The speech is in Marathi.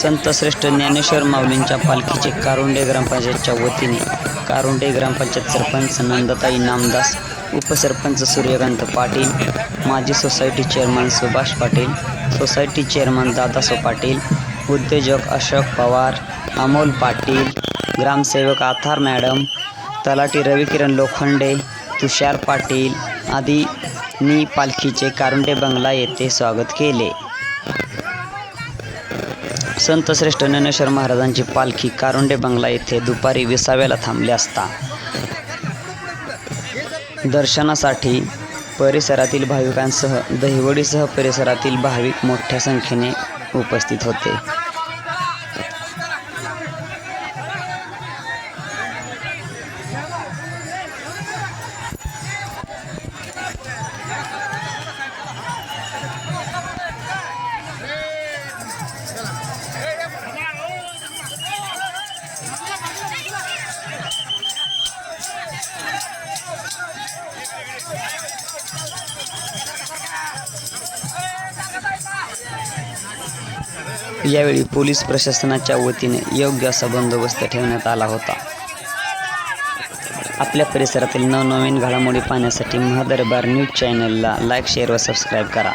संतश्रेष्ठ ज्ञानेश्वर माऊलींच्या पालखीचे कारुंडे ग्रामपंचायतच्या वतीने कारुंडे ग्रामपंचायत सरपंच नंदताई नामदास उपसरपंच सूर्यकांत पाटील माजी society chairman Subhash Patil society chairman Dadaso Patil उद्योजक अशोक पवार अमोल पाटील ग्रामसेवक आथार मॅडम तलाठी रविकिरण लोखंडे तुषार पाटील आदींनी पालखीचे कारुंडे बंगला येथे स्वागत केले. संत श्रेष्ठ ज्ञानेश्वर महाराजांची पालखी कारुंडे बंगला येथे दुपारी विसाव्याला थांबली असता. दर्शनासाठी परिसरातील भाविकांसह दहिवडीसह परिसरातील भाविक मोठ्या संख्येने उपस्थित होते. यावेळी पोलीस प्रशासनाच्या वतीने योग्य असा बंदोबस्त ठेवण्यात आला होता. आपल्या परिसरातील नवनवीन घडामोडी पाहण्यासाठी महादरबार न्यूज चॅनलला लाईक शेअर व सबस्क्राईब करा.